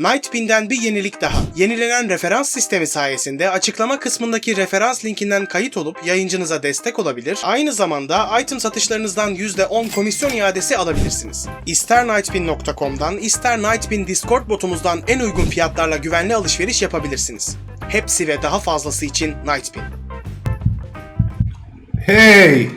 Nightbin'den bir yenilik daha. Yenilenen referans sistemi sayesinde açıklama kısmındaki referans linkinden kayıt olup yayıncınıza destek olabilir, aynı zamanda item satışlarınızdan %10 komisyon iadesi alabilirsiniz. İster nightbin.com'dan ister Nightbin Discord botumuzdan en uygun fiyatlarla güvenli alışveriş yapabilirsiniz. Hepsi ve daha fazlası için Nightbin. Hey!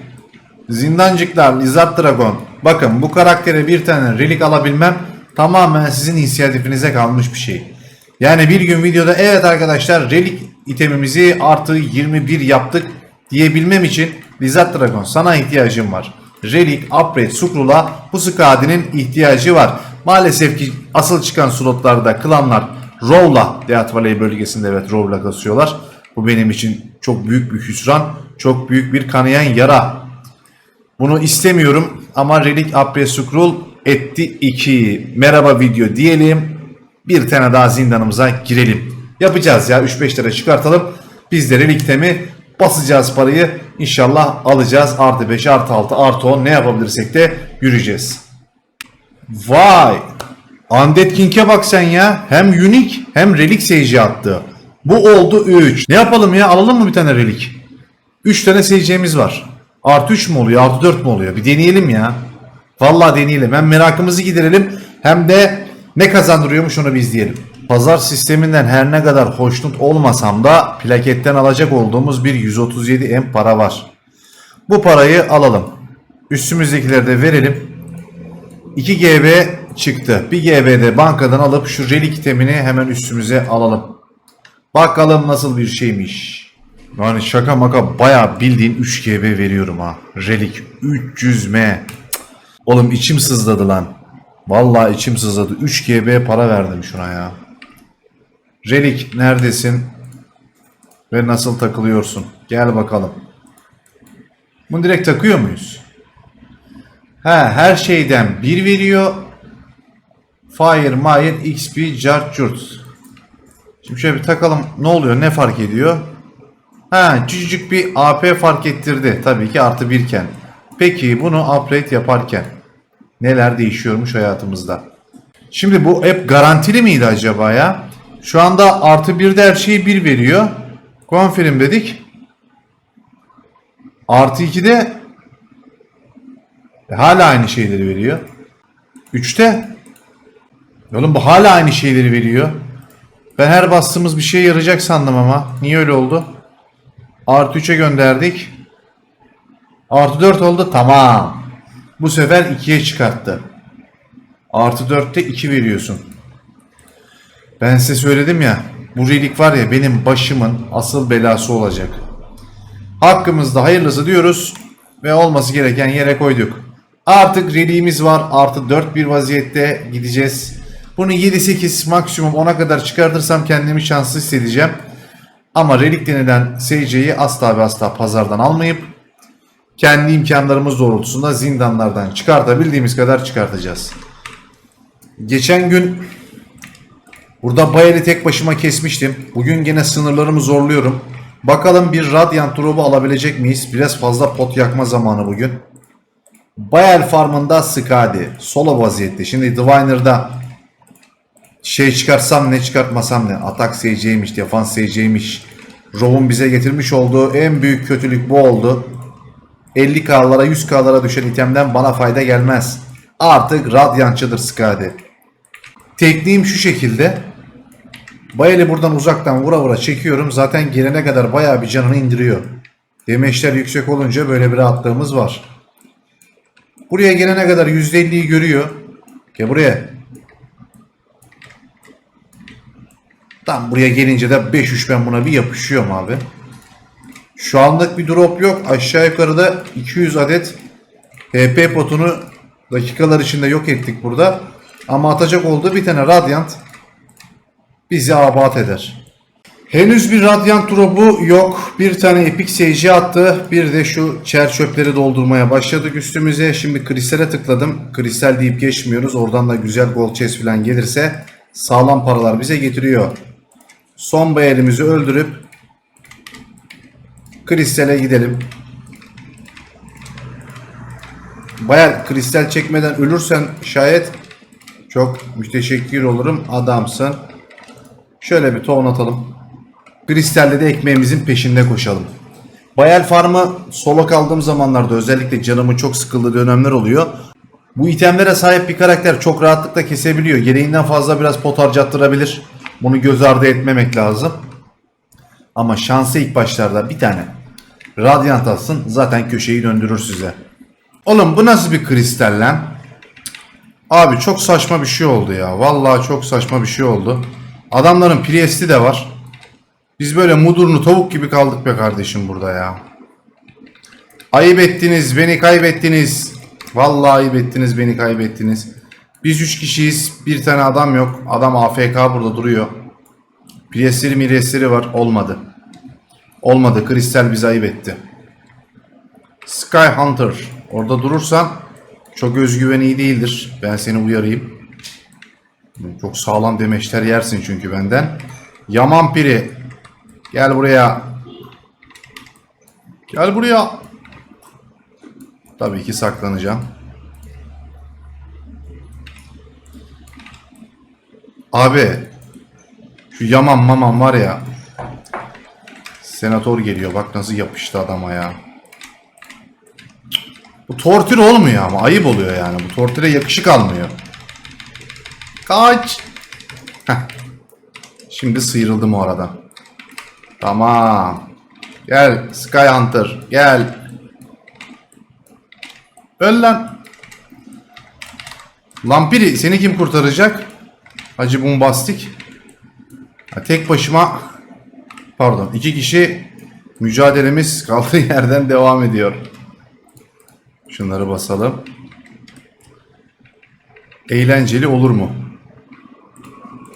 Zindancıklar, Lizard Dragon. Bakın bu karaktere bir tane relik alabilmem tamamen sizin inisiyatifinize kalmış bir şey. Yani bir gün videoda evet arkadaşlar relik itemimizi artı 21 yaptık diyebilmem için Lizard Dragon sana ihtiyacım var. Relik, Upgrade, Sukrul'a bu Skadi'nin ihtiyacı var. Maalesef ki asıl çıkan slotlarda klanlar Row'la Death Valley bölgesinde evet Row'la kasıyorlar. Bu benim için çok büyük bir hüsran, çok büyük bir kanayan yara. Bunu istemiyorum ama Relic Upgrade Scroll etti 2. Merhaba video diyelim. Bir tane daha zindanımıza girelim. Yapacağız ya 3-5 lira çıkartalım. Biz de Relic temi basacağız parayı. İnşallah alacağız. Artı 5, artı 6, artı 10 ne yapabilirsek de yürüyeceğiz. Vay! Undead King'e bak sen ya. Hem Unique hem Relic Sage'i attı. Bu oldu 3. Ne yapalım ya? Alalım mı bir tane Relic? 3 tane seyircimiz var. Artı 3 mü oluyor? Artı 4 mü oluyor? Bir deneyelim ya. Vallahi deneyelim. Hem merakımızı giderelim hem de ne kazandırıyormuş onu bir izleyelim. Pazar sisteminden her ne kadar hoşnut olmasam da plaketten alacak olduğumuz bir 137 M para var. Bu parayı alalım. Üstümüzdekileri de verelim. 2 GB çıktı. 1 GB'de bankadan alıp şu relik temini hemen üstümüze alalım. Bakalım nasıl bir şeymiş. Yani şaka maka baya bildiğin 3 GB veriyorum ha. Relik 300 M. Cık. Oğlum içim sızladı lan. Vallahi içim sızladı. 3 GB para verdim şuna ya. Relik neredesin? Ve nasıl takılıyorsun? Gel bakalım. Bunu direkt takıyor muyuz? He, her şeyden 1 veriyor. Fire, Mayer, XP, Jart, Jurt. Şimdi şöyle bir takalım. Ne oluyor? Ne fark ediyor? Ha, küçücük bir AP fark ettirdi. Tabii ki artı birken. Peki bunu upgrade yaparken neler değişiyormuş hayatımızda? Şimdi bu hep garantili miydi acaba ya? Şu anda artı birde her şeyi bir veriyor. Confirm dedik. Artı 2'de e, hala aynı şeyleri veriyor. 3'te Oğlum bu hala aynı şeyleri veriyor. Ben her bastığımız bir şeye yarayacak sandım ama. Niye öyle oldu? Artı 3'e gönderdik. Artı 4 oldu. Tamam. Bu sefer 2'ye çıkarttı. Artı 4'te 2 veriyorsun. Ben size söyledim ya. Bu relik var ya benim başımın asıl belası olacak. Hakkımızda hayırlısı diyoruz. Ve olması gereken yere koyduk. Artık reliğimiz var. Artı 4 bir vaziyette gideceğiz. Bunu 7-8 maksimum 10'a kadar çıkartırsam kendimi şanslı hissedeceğim. Ama relik denilen SC'yi asla ve asla pazardan almayıp kendi imkanlarımız doğrultusunda zindanlardan çıkartabildiğimiz kadar çıkartacağız. Geçen gün burada Bayer'i tek başıma kesmiştim. Bugün gene sınırlarımı zorluyorum. Bakalım bir Radiant drop'u alabilecek miyiz? Biraz fazla pot yakma zamanı bugün. Bayer farmında Skadi. Solo vaziyette. Şimdi Diviner'da şey çıkartsam ne çıkartmasam ne. Atak SC'ymiş, defans SC'ymiş. Rob'un bize getirmiş olduğu en büyük kötülük bu oldu. 50k'lara 100k'lara düşen itemden bana fayda gelmez. Artık Radiantçıdır Skadi. Tekniğim şu şekilde. Bayeli buradan uzaktan vura vura çekiyorum. Zaten gelene kadar bayağı bir canını indiriyor. Demeçler yüksek olunca böyle bir rahatlığımız var. Buraya gelene kadar %50'yi görüyor. Gel buraya. Tam buraya gelince de 5-3 ben buna bir yapışıyorum abi. Şu anlık bir drop yok. Aşağı yukarıda 200 adet HP potunu dakikalar içinde yok ettik burada. Ama atacak olduğu bir tane Radiant bizi abat eder. Henüz bir Radiant drop'u yok. Bir tane Epic Sage'i attı. Bir de şu çer çöpleri doldurmaya başladık üstümüze. Şimdi kristale tıkladım. Kristal deyip geçmiyoruz. Oradan da güzel gold chest falan gelirse sağlam paralar bize getiriyor. Son bayelimizi öldürüp kristale gidelim. Bayel kristal çekmeden ölürsen şayet Çok müteşekkir olurum. Adamsın. Şöyle bir ton atalım. Kristal'de de ekmeğimizin peşinde koşalım. Bayel Farm'ı solo kaldığım zamanlarda özellikle canımın çok sıkıldığı dönemler oluyor. Bu itemlere sahip bir karakter çok rahatlıkla kesebiliyor. Gereğinden fazla biraz pot harcattırabilir. Bunu göz ardı etmemek lazım. Ama şansı ilk başlarda bir tane Radiant alsın zaten köşeyi döndürür size. Oğlum bu nasıl bir kristal lan? Abi çok saçma bir şey oldu ya. Vallahi çok saçma bir şey oldu. Adamların Priest'i de var. Biz böyle mudurnu tavuk gibi kaldık be kardeşim burada ya. Ayıp ettiniz, beni kaybettiniz. Vallahi ayıp ettiniz, beni kaybettiniz. Biz üç kişiyiz, bir tane adam yok. Adam AFK burada duruyor. Priest'leri miresleri var, olmadı. Olmadı, Kristal bizi ayıp etti. Sky Hunter, orada durursan çok özgüven iyi değildir. Ben seni uyarayım. Çok sağlam demeçler yersin çünkü benden. Yaman Piri. Gel buraya. Gel buraya. Tabii ki saklanacağım. Abi. Şu Yaman Maman var ya. Senatör geliyor. Bak nasıl yapıştı adama ya. Bu tortür olmuyor ama. Ayıp oluyor yani. Bu tortüre yakışık almıyor. Kaç. Heh. Şimdi sıyrıldım o aradan. Tamam. Gel Sky Hunter. Gel. Öl lan. Lampiri seni kim kurtaracak? Hacı Bombastik. Tek başıma pardon iki kişi mücadelemiz kaldığı yerden devam ediyor. Şunları basalım. Eğlenceli olur mu?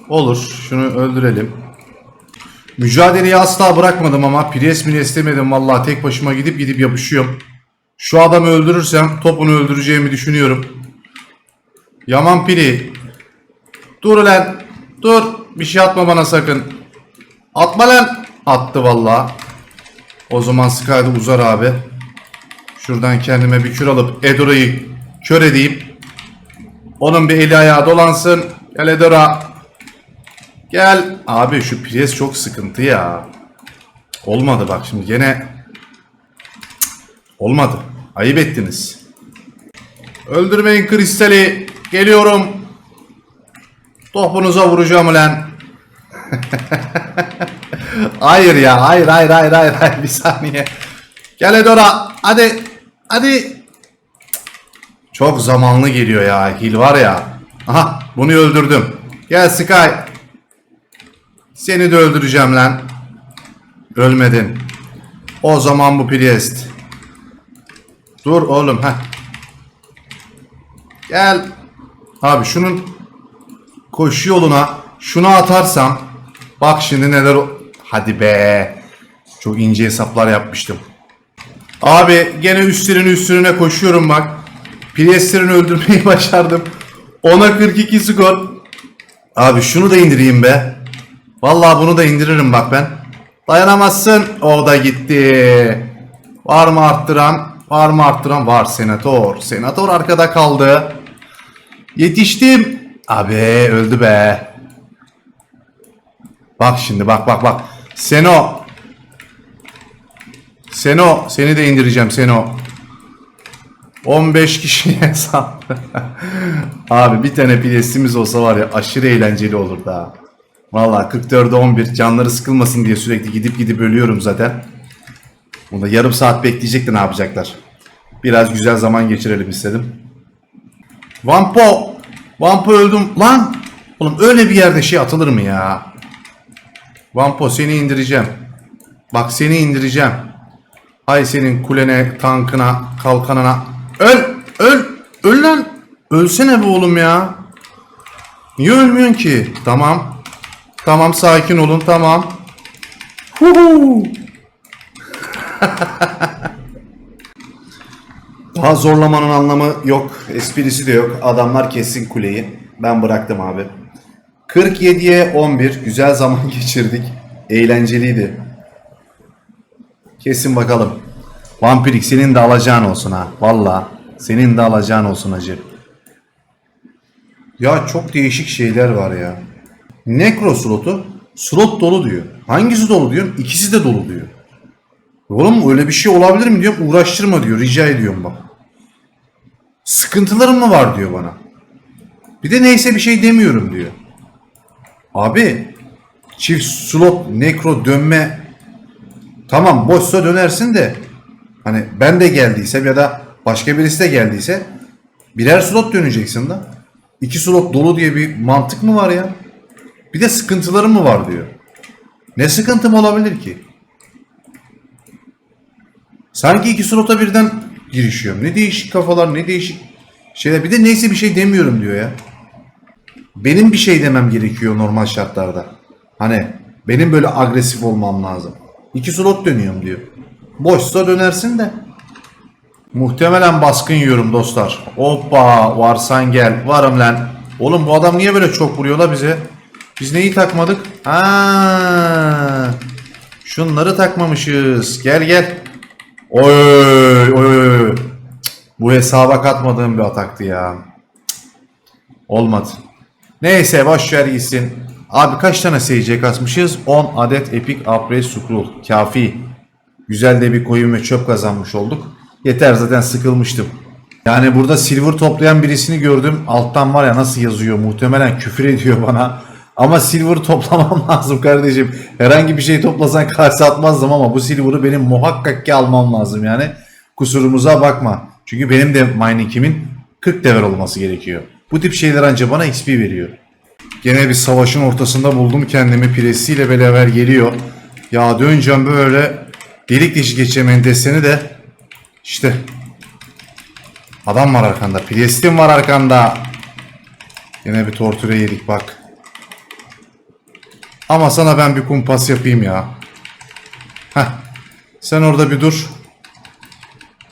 Olur. Şunu öldürelim. Mücadeleyi asla bırakmadım ama Pires mi istemedim vallahi tek başıma gidip gidip yapışıyorum. Şu adamı öldürürsem topunu öldüreceğimi düşünüyorum. Yaman Piri. Dur lan. Dur. Bir şey atma bana sakın. Atma lan. Attı vallahi. O zaman Sky'da uzar abi. Şuradan kendime bir kür alıp Edora'yı kör edeyim. Onun bir eli ayağı dolansın. Gel Edora. Gel. Abi şu pres çok sıkıntı ya. Olmadı bak şimdi gene. Olmadı. Ayıp ettiniz. Öldürmeyin kristali. Geliyorum. Topunuza vuracağım ulan. hayır ya. Hayır hayır hayır hayır. hayır. Bir saniye. Gel Edora. Hadi. Hadi. Çok zamanlı geliyor ya. Hil var ya. Aha bunu öldürdüm. Gel Sky. Seni de öldüreceğim lan. Ölmedin. O zaman bu Priest. Dur oğlum ha. Gel. Abi şunun koşu yoluna şunu atarsam bak şimdi neler. Hadi be. Çok ince hesaplar yapmıştım. Abi gene üstlerine üstlerine koşuyorum bak. Priestlerini öldürmeyi başardım. Ona 42 skor. Abi şunu da indireyim be. Vallahi bunu da indiririm bak ben. Dayanamazsın. O da gitti. Var mı arttıran? Var mı arttıran? Var senatör. Senatör arkada kaldı. Yetiştim. Abi öldü be. Bak şimdi bak bak bak. Seno. Seno seni de indireceğim Seno. 15 kişiye hesap. Abi bir tane pidesimiz olsa var ya aşırı eğlenceli olur da. Valla 44'e 11 canları sıkılmasın diye sürekli gidip gidip ölüyorum zaten. Bunda yarım saat bekleyecek de ne yapacaklar. Biraz güzel zaman geçirelim istedim. Vampo! Vampo öldüm. Lan! Oğlum öyle bir yerde şey atılır mı ya? Vampo seni indireceğim. Bak seni indireceğim. Hay senin kulene, tankına, kalkanına. Öl! Öl! Öl lan! Ölsene be oğlum ya. Niye ölmüyorsun ki? Tamam. Tamam sakin olun tamam. Huhu. Daha zorlamanın anlamı yok. Esprisi de yok. Adamlar kessin kuleyi. Ben bıraktım abi. 47'ye 11. Güzel zaman geçirdik. Eğlenceliydi. Kesin bakalım. Vampirik senin de alacağın olsun ha. Valla. Senin de alacağın olsun hacı. Ya çok değişik şeyler var ya. Necro slotu slot dolu diyor. Hangisi dolu diyorum? İkisi de dolu diyor. Oğlum öyle bir şey olabilir mi diyorum. Uğraştırma diyor. Rica ediyorum bak. Sıkıntılarım mı var diyor bana. Bir de neyse bir şey demiyorum diyor. Abi çift slot nekro dönme tamam boşsa dönersin de hani ben de geldiysem ya da başka birisi de geldiyse birer slot döneceksin da. İki slot dolu diye bir mantık mı var ya? Bir de sıkıntılarım mı var diyor. Ne sıkıntım olabilir ki? Sanki iki slota birden girişiyorum. Ne değişik kafalar, ne değişik şeyler. Bir de neyse bir şey demiyorum diyor ya. Benim bir şey demem gerekiyor normal şartlarda. Hani benim böyle agresif olmam lazım. İki slot dönüyorum diyor. Boşsa dönersin de. Muhtemelen baskın yiyorum dostlar. Hoppa varsan gel. Varım lan. Oğlum bu adam niye böyle çok vuruyor la bize? Biz neyi takmadık? Ha. Şunları takmamışız. Gel gel. Oy oy oy. Bu hesaba katmadığım bir ataktı ya. Olmadı. Neyse boş ver gitsin. Abi kaç tane SC kasmışız? 10 adet Epic Upgrade Scroll. Kafi. Güzel de bir koyun ve çöp kazanmış olduk. Yeter zaten sıkılmıştım. Yani burada silver toplayan birisini gördüm. Alttan var ya nasıl yazıyor muhtemelen küfür ediyor bana. Ama silver toplamam lazım kardeşim. Herhangi bir şey toplasan karşı atmazdım ama bu silver'ı benim muhakkak ki almam lazım yani. Kusurumuza bakma. Çünkü benim de mining'imin 40 level olması gerekiyor. Bu tip şeyler anca bana XP veriyor. Gene bir savaşın ortasında buldum kendimi piresiyle beraber geliyor. Ya döneceğim böyle delik deşik geçeceğim deseni de işte adam var arkanda. Priestin var arkanda. Yine bir torture yedik bak. Ama sana ben bir kumpas yapayım ya. Heh. Sen orada bir dur.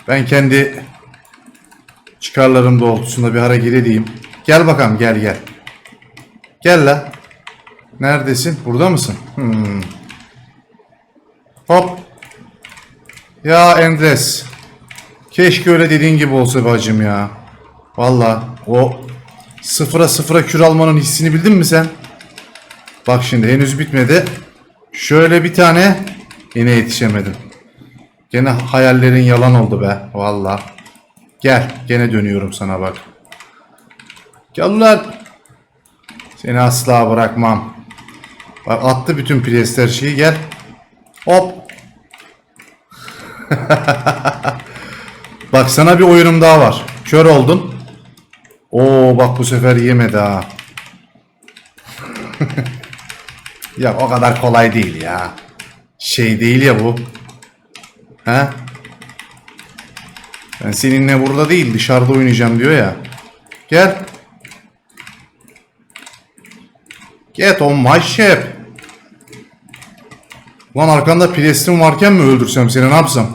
Ben kendi çıkarlarım doğrultusunda bir hareket edeyim. Gel bakalım gel gel. Gel la. Neredesin? Burada mısın? Hmm. Hop. Ya Endres. Keşke öyle dediğin gibi olsa bacım ya. Valla o sıfıra sıfıra kür almanın hissini bildin mi sen? Bak şimdi henüz bitmedi. Şöyle bir tane yine yetişemedim. Gene hayallerin yalan oldu be. Valla. Gel. Gene dönüyorum sana bak. Gel ulan. Seni asla bırakmam. Bak attı bütün priester şeyi gel. Hop. bak sana bir oyunum daha var. Kör oldun. Oo bak bu sefer yemedi ha. ya o kadar kolay değil ya. Şey değil ya bu. He? Ben seninle burada değil dışarıda oynayacağım diyor ya. Gel. Get on my ship. Lan arkanda Prestin varken mi öldürsem seni ne yapsam?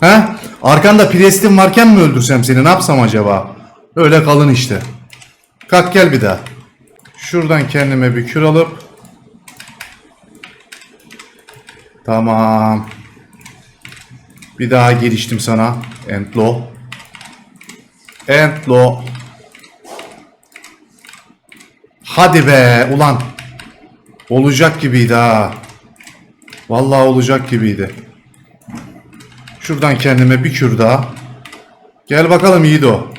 He? Arkanda Prestin varken mi öldürsem seni ne yapsam acaba? Öyle kalın işte. Kalk gel bir daha. Şuradan kendime bir kür alıp. Tamam. Bir daha geliştim sana. Entlo. Entlo. Hadi be ulan. Olacak gibiydi ha. Vallahi olacak gibiydi. Şuradan kendime bir kür daha. Gel bakalım Yiğido.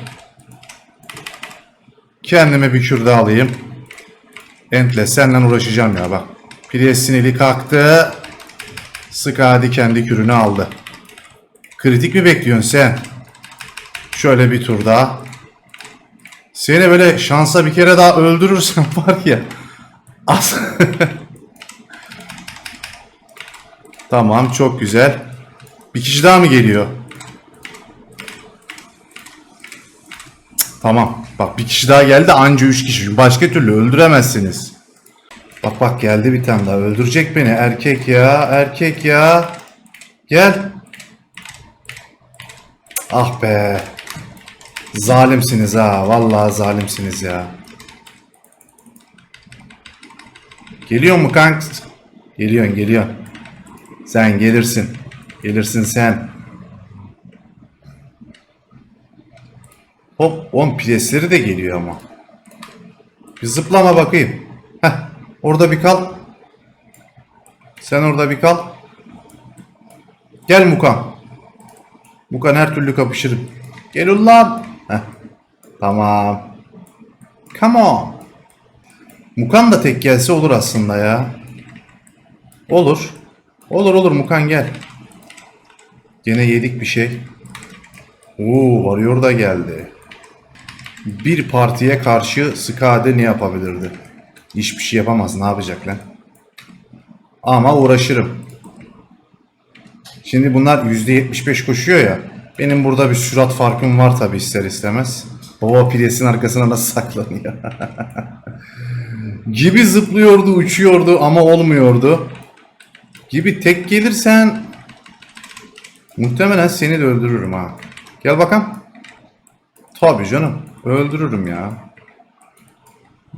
Kendime bir kür daha alayım. Entle senden uğraşacağım ya bak. Priest'in eli kalktı. Sık kendi kürünü aldı. Kritik mi bekliyorsun sen? Şöyle bir tur daha. Seni böyle şansa bir kere daha öldürürsem var ya. As tamam çok güzel. Bir kişi daha mı geliyor? Tamam. Bak bir kişi daha geldi anca üç kişi. Başka türlü öldüremezsiniz. Bak bak geldi bir tane daha. Öldürecek beni. Erkek ya. Erkek ya. Gel. Ah be. Zalimsiniz ha. Vallahi zalimsiniz ya. Geliyor mu kank? Geliyorsun geliyorsun. Sen gelirsin. Gelirsin sen. Hop 10 presleri de geliyor ama. Bir zıplama bakayım. Heh. Orada bir kal. Sen orada bir kal. Gel Mukan. Mukan her türlü kapışırım. Gel ulan. Heh. Tamam. Come on. Mukan da tek gelse olur aslında ya. Olur. Olur olur Mukan gel. Gene yedik bir şey. Oo varıyor da geldi. Bir partiye karşı Skade ne yapabilirdi? Hiçbir şey yapamaz. Ne yapacak lan? Ama uğraşırım. Şimdi bunlar %75 koşuyor ya. Benim burada bir sürat farkım var tabi ister istemez. Baba pidesin arkasına nasıl saklanıyor? gibi zıplıyordu, uçuyordu ama olmuyordu. Gibi tek gelirsen muhtemelen seni de öldürürüm ha. Gel bakalım. Tabii canım. Öldürürüm ya.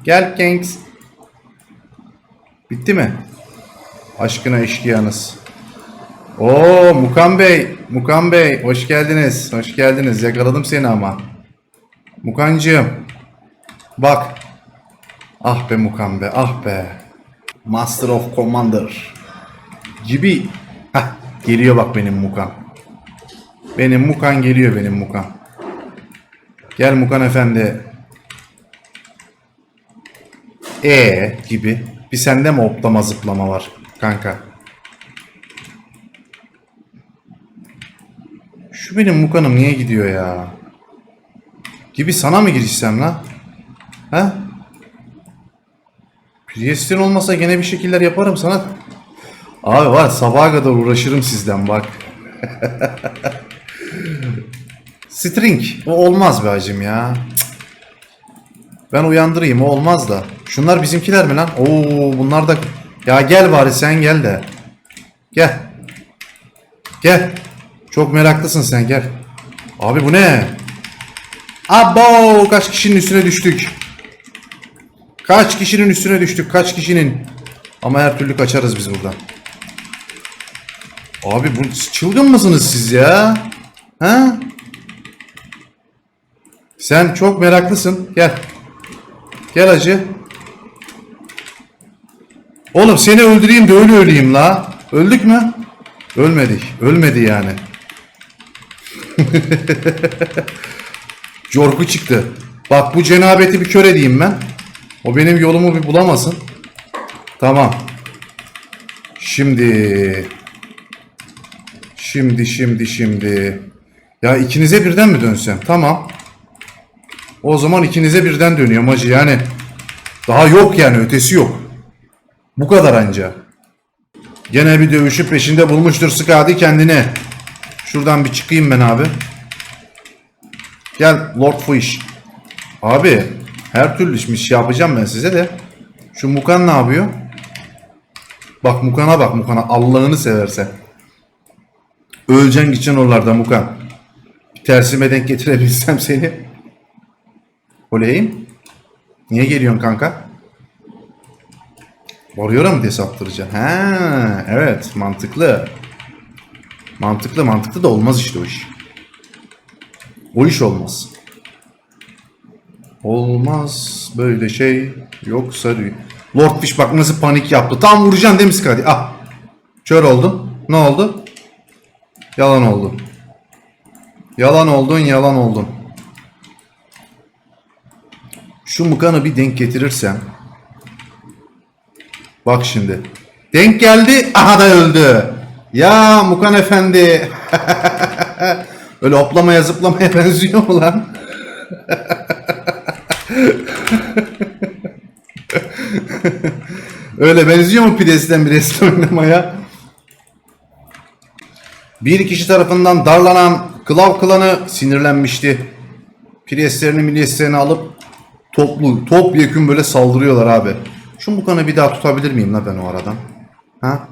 Gel Gangs. Bitti mi? Aşkına eşkıyanız. Oo Mukan Bey. Mukan Bey hoş geldiniz. Hoş geldiniz. Yakaladım seni ama. Mukancığım. Bak. Ah be Mukan be. Ah be. Master of Commander. Gibi. Heh, geliyor bak benim Mukan. Benim Mukan geliyor benim Mukan. Gel Mukan efendi. E gibi. Bir sende mi hoplama zıplama var kanka? Şu benim Mukan'ım niye gidiyor ya? Gibi sana mı girişsem la? He? Priest'in olmasa gene bir şekiller yaparım sana. Abi var sabaha kadar uğraşırım sizden bak. String. O olmaz be hacım ya. Ben uyandırayım o olmaz da. Şunlar bizimkiler mi lan? Oo bunlar da... Ya gel bari sen gel de. Gel. Gel. Çok meraklısın sen gel. Abi bu ne? Abo kaç kişinin üstüne düştük. Kaç kişinin üstüne düştük kaç kişinin. Ama her türlü kaçarız biz buradan. Abi bu çılgın mısınız siz ya? Ha? Sen çok meraklısın. Gel. Gel hacı. Oğlum seni öldüreyim de öyle öleyim la. Öldük mü? Ölmedik. Ölmedi yani. Corku çıktı. Bak bu cenabeti bir kör edeyim ben. O benim yolumu bir bulamasın. Tamam. Şimdi... Şimdi şimdi şimdi. Ya ikinize birden mi dönsem? Tamam. O zaman ikinize birden dönüyorum hacı yani. Daha yok yani ötesi yok. Bu kadar anca. Gene bir dövüşü peşinde bulmuştur Skadi kendini. Şuradan bir çıkayım ben abi. Gel Lord Fish. Abi her türlü bir şey yapacağım ben size de. Şu Mukan ne yapıyor? Bak Mukan'a bak Mukan'a Allah'ını seversen. Öleceksin gideceksin oralarda Mukan. Bir tersime denk getirebilsem seni. Oleyim. Niye geliyorsun kanka? Warrior'a mı des attıracaksın? Ha, evet mantıklı. Mantıklı mantıklı da olmaz işte o iş. O iş olmaz. Olmaz böyle şey yoksa dü- Lord Fish bak nasıl panik yaptı. Tam vuracaksın değil mi Skadi? Ah. Kör oldun. Ne oldu? Yalan oldu. Yalan oldun, yalan oldun. Şu Mukan'ı bir denk getirirsem. Bak şimdi. Denk geldi. Aha da öldü. Ya Mukan efendi. Öyle hoplamaya zıplamaya benziyor mu lan? Öyle benziyor mu pidesten bir oynamaya? Bir kişi tarafından darlanan Klav klanı sinirlenmişti. Priestlerini milyeslerini alıp toplu, topyekun böyle saldırıyorlar abi. Şu Mukan'ı bir daha tutabilir miyim la ben o aradan? Ha?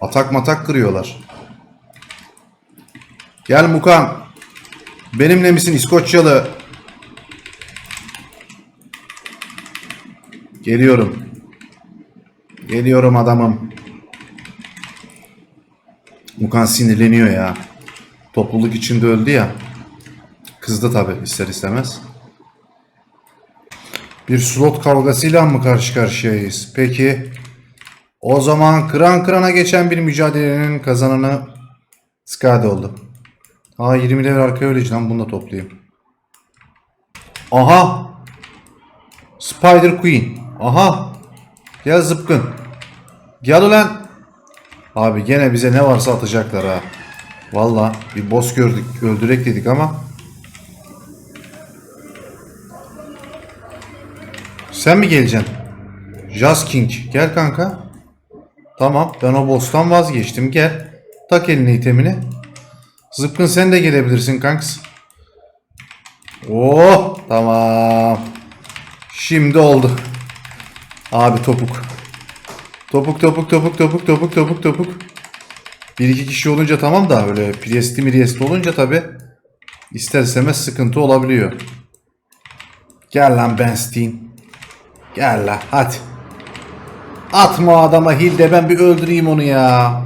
Atak matak kırıyorlar. Gel Mukan. Benimle misin İskoçyalı? Geliyorum. Geliyorum adamım. Mukan sinirleniyor ya. Topluluk içinde öldü ya. Kızdı tabi ister istemez. Bir slot kavgasıyla mı karşı karşıyayız? Peki. O zaman kıran kırana geçen bir mücadelenin kazananı Skade oldu. Aa 20 level arkaya öylece lan bunu da toplayayım. Aha. Spider Queen. Aha. Gel zıpkın. Gel ulan. Abi gene bize ne varsa atacaklar ha. Valla bir boss gördük öldürek dedik ama. Sen mi geleceksin? Jazz King. Gel kanka. Tamam ben o boss'tan vazgeçtim. Gel. Tak eline itemini. Zıpkın sen de gelebilirsin kanks. Oh tamam. Şimdi oldu. Abi topuk. Topuk topuk topuk topuk topuk topuk topuk. Bir iki kişi olunca tamam da öyle priesti miriesti olunca tabi ister sıkıntı olabiliyor. Gel lan Ben Stein. Gel lan hadi. Atma adama Hilde ben bir öldüreyim onu ya.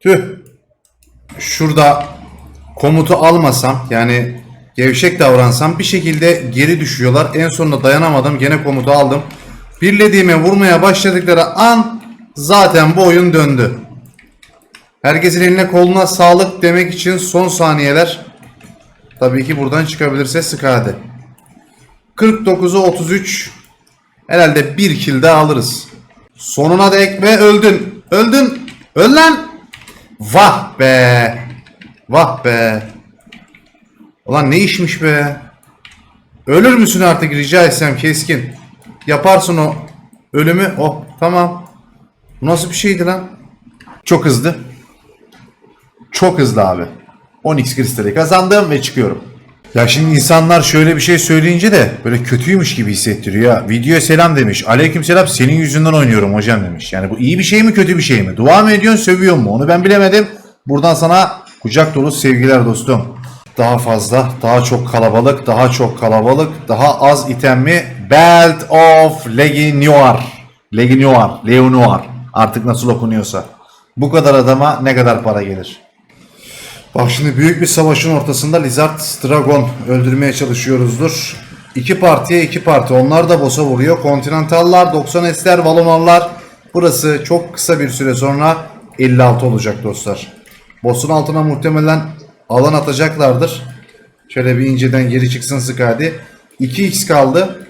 Tüh. Şurada komutu almasam yani gevşek davransam bir şekilde geri düşüyorlar. En sonunda dayanamadım gene komutu aldım. Birlediğime vurmaya başladıkları an zaten bu oyun döndü. Herkesin eline koluna sağlık demek için son saniyeler. Tabii ki buradan çıkabilirse Skade. 49'u 33. Herhalde bir kill daha alırız. Sonuna dek ve öldün. Öldün. Öl lan. Vah be. Vah be. Ulan ne işmiş be. Ölür müsün artık rica etsem keskin. Yaparsın o ölümü. Oh tamam. Bu nasıl bir şeydi lan? Çok hızlı. Çok hızlı abi. 10x kristali kazandım ve çıkıyorum. Ya şimdi insanlar şöyle bir şey söyleyince de böyle kötüymüş gibi hissettiriyor ya. Videoya selam demiş. Aleyküm selam senin yüzünden oynuyorum hocam demiş. Yani bu iyi bir şey mi kötü bir şey mi? Dua mı ediyorsun sövüyor mu? Onu ben bilemedim. Buradan sana kucak dolu sevgiler dostum. Daha fazla, daha çok kalabalık, daha çok kalabalık, daha az itemli Belt of Legionnaire. Legionnaire, Leonnoir. Artık nasıl okunuyorsa. Bu kadar adama ne kadar para gelir? Bak şimdi büyük bir savaşın ortasında Lizard Dragon öldürmeye çalışıyoruzdur. İki partiye iki parti. Onlar da boss'a vuruyor. Kontinentallar, 90 S'ler, Valonarlar. Burası çok kısa bir süre sonra 56 olacak dostlar. Boss'un altına muhtemelen alan atacaklardır. Şöyle bir inceden geri çıksın Skadi. 2x kaldı.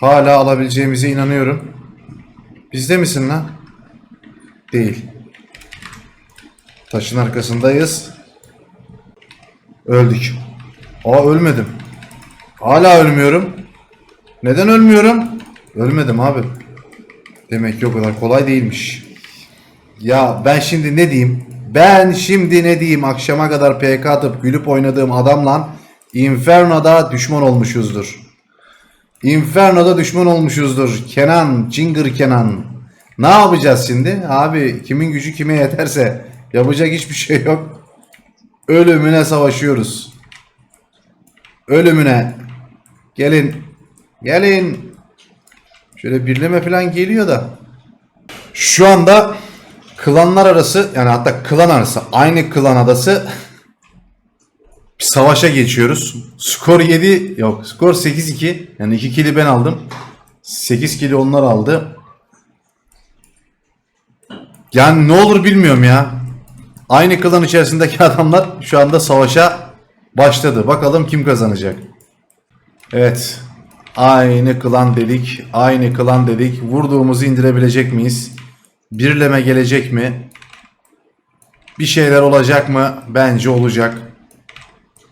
Hala alabileceğimize inanıyorum. Bizde misin lan? Değil. Taşın arkasındayız. Öldük. Aa ölmedim. Hala ölmüyorum. Neden ölmüyorum? Ölmedim abi. Demek ki o kadar kolay değilmiş. Ya ben şimdi ne diyeyim? Ben şimdi ne diyeyim? Akşama kadar PK atıp gülüp oynadığım adamla Inferno'da düşman olmuşuzdur. Inferno'da düşman olmuşuzdur. Kenan, Cingır Kenan. Ne yapacağız şimdi? Abi kimin gücü kime yeterse yapacak hiçbir şey yok. Ölümüne savaşıyoruz. Ölümüne. Gelin. Gelin. Şöyle birleme falan geliyor da. Şu anda klanlar arası yani hatta klan arası aynı klan adası bir savaşa geçiyoruz. Skor 7 yok skor 8-2 yani 2 kili ben aldım. 8 kili onlar aldı. Yani ne olur bilmiyorum ya. Aynı klan içerisindeki adamlar şu anda savaşa başladı. Bakalım kim kazanacak. Evet. Aynı klan dedik. Aynı klan dedik. Vurduğumuzu indirebilecek miyiz? Birleme gelecek mi? Bir şeyler olacak mı? Bence olacak.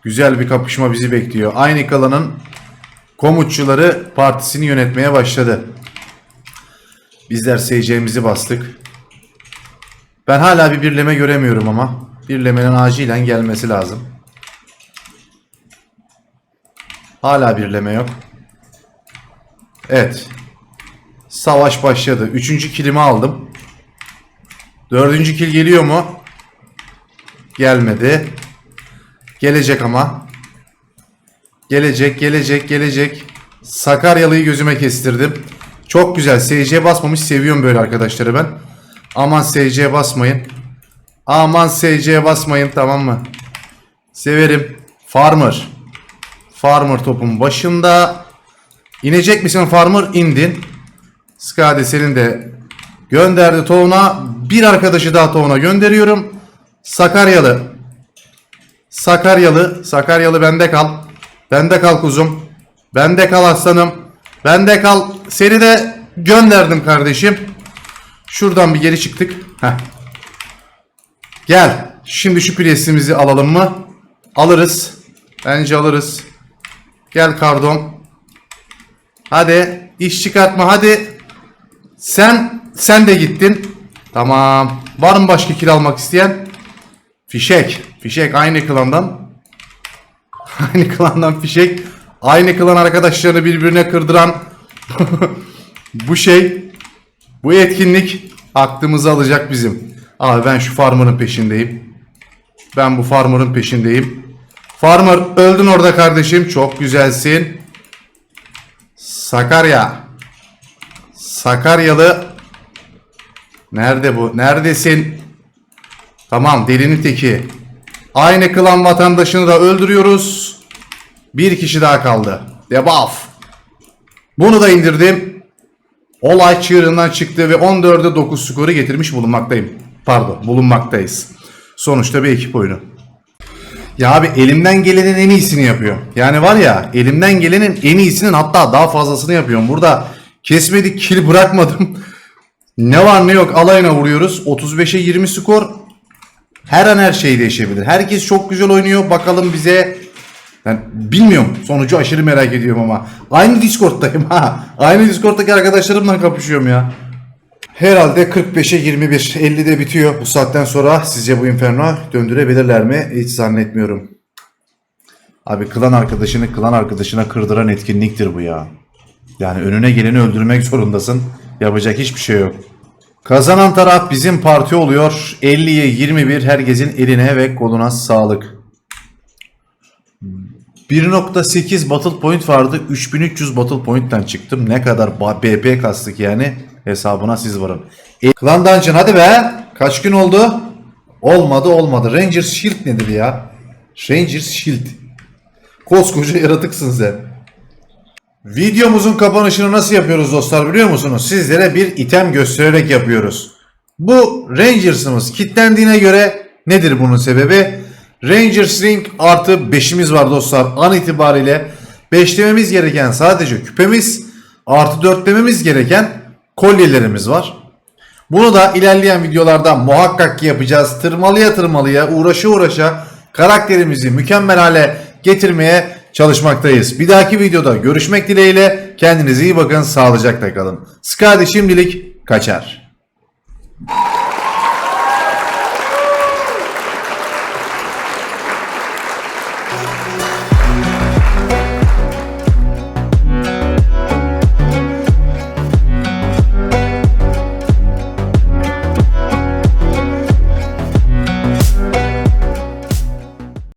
Güzel bir kapışma bizi bekliyor. Aynı klanın komutçuları partisini yönetmeye başladı. Bizler seyircimizi bastık. Ben hala bir birleme göremiyorum ama. Birlemenin acilen gelmesi lazım. Hala birleme yok. Evet. Savaş başladı. Üçüncü kilimi aldım. Dördüncü kil geliyor mu? Gelmedi. Gelecek ama. Gelecek, gelecek, gelecek. Sakaryalı'yı gözüme kestirdim. Çok güzel. SC basmamış. Seviyorum böyle arkadaşları ben. Aman SC basmayın. Aman SC basmayın tamam mı? Severim. Farmer. Farmer topun başında. İnecek misin farmer? İndin. Skade senin de gönderdi tohuna. Bir arkadaşı daha tohuna gönderiyorum. Sakaryalı. Sakaryalı. Sakaryalı bende kal. Bende kal kuzum. Bende kal aslanım. Bende kal. Seni de gönderdim kardeşim. Şuradan bir geri çıktık. Heh. Gel. Şimdi şu presimizi alalım mı? Alırız. Bence alırız. Gel kardon. Hadi. iş çıkartma hadi. Sen sen de gittin. Tamam. Var mı başka kill almak isteyen? Fişek. Fişek aynı klandan. Aynı klandan fişek. Aynı klan arkadaşlarını birbirine kırdıran bu şey bu etkinlik aklımızı alacak bizim. Abi ben şu farmer'ın peşindeyim. Ben bu farmer'ın peşindeyim. Farmer öldün orada kardeşim. Çok güzelsin. Sakarya. Sakaryalı. Nerede bu? Neredesin? Tamam delinin teki. Aynı klan vatandaşını da öldürüyoruz. Bir kişi daha kaldı. Debuff. Bunu da indirdim. Olay çığırından çıktı ve 14'e 9 skoru getirmiş bulunmaktayım. Pardon bulunmaktayız. Sonuçta bir ekip oyunu. Ya abi elimden gelenin en iyisini yapıyorum. Yani var ya elimden gelenin en iyisinin hatta daha fazlasını yapıyorum. Burada kesmedik kill bırakmadım. ne var ne yok alayına vuruyoruz. 35'e 20 skor. Her an her şey değişebilir. Herkes çok güzel oynuyor. Bakalım bize ben bilmiyorum. Sonucu aşırı merak ediyorum ama. Aynı Discord'dayım ha. Aynı Discord'daki arkadaşlarımla kapışıyorum ya. Herhalde 45'e 21. 50'de bitiyor. Bu saatten sonra sizce bu Inferno döndürebilirler mi? Hiç zannetmiyorum. Abi klan arkadaşını klan arkadaşına kırdıran etkinliktir bu ya. Yani önüne geleni öldürmek zorundasın. Yapacak hiçbir şey yok. Kazanan taraf bizim parti oluyor. 50'ye 21 herkesin eline ve koluna sağlık. 1.8 battle point vardı. 3300 battle point'ten çıktım. Ne kadar BP kastık yani. Hesabına siz varın. E, Clan Dungeon hadi be. Kaç gün oldu? Olmadı olmadı. Rangers Shield nedir ya? Rangers Shield. Koskoca yaratıksın sen. Videomuzun kapanışını nasıl yapıyoruz dostlar biliyor musunuz? Sizlere bir item göstererek yapıyoruz. Bu Rangers'ımız kilitlendiğine göre nedir bunun sebebi? Rangers Ring artı 5'imiz var dostlar. An itibariyle 5 dememiz gereken sadece küpemiz artı 4 dememiz gereken kolyelerimiz var. Bunu da ilerleyen videolarda muhakkak ki yapacağız. Tırmalıya tırmalıya uğraşa uğraşa karakterimizi mükemmel hale getirmeye çalışmaktayız. Bir dahaki videoda görüşmek dileğiyle kendinize iyi bakın sağlıcakla kalın. Skadi şimdilik kaçar.